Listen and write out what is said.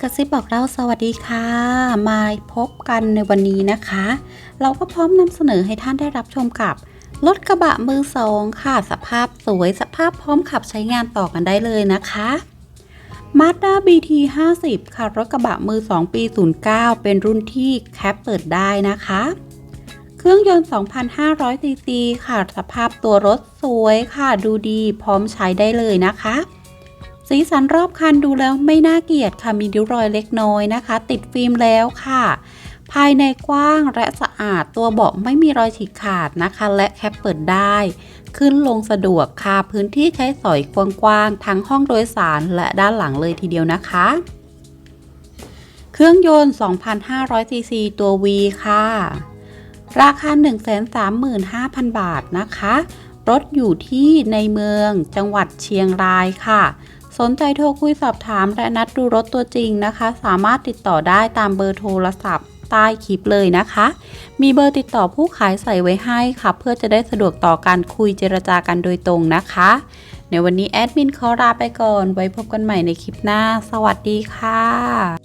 กระซิบบอกเราสวัสดีค่ะ มาพบกันในวันนี้นะคะ เราก็พร้อมนำเสนอให้ท่านได้รับชมกับรถกระบะมือสองค่ะ สภาพสวยสภาพพร้อมขับใช้งานต่อกันได้เลยนะคะ Mazda BT 50ค่ะรถกระบะมือ2ปี 09 เป็นรุ่นที่แคปเปิดได้นะคะ เครื่องยนต์ 2,500ซีซีค่ะ สภาพตัวรถสวยค่ะ ดูดีพร้อมใช้ได้เลยนะคะ สีสันรอบคันดูแล้วไม่น่าเกลียดค่ะมีริ้วรอยเล็กน้อยนะคะ ติดฟิล์มแล้วค่ะ ภายในกว้างและสะอาดตัวเบาะไม่มีรอยฉีกขาดนะคะ และแคปเปิดได้ ขึ้นลงสะดวกค่ะพื้นที่ใช้สอยกว้างๆทั้งห้องโดยสารและด้านหลังเลยทีเดียวนะคะ เครื่องยนต์ 2,500 ซีซีตัว V ค่ะ ราคา 135,000 บาทนะคะรถอยู่ที่ในเมืองจังหวัดเชียงรายค่ะ สนใจโทรคุยสอบถามและนัดดูรถตัวจริงนะคะ สามารถติดต่อได้ตามเบอร์โทรศัพท์ใต้คลิปเลยนะคะ มีเบอร์ติดต่อผู้ขายใส่ไว้ให้ค่ะ เพื่อจะได้สะดวกต่อการคุยเจรจากันโดยตรงนะคะ ในวันนี้แอดมินขอลาไปก่อน ไว้พบกันใหม่ในคลิปหน้า สวัสดีค่ะ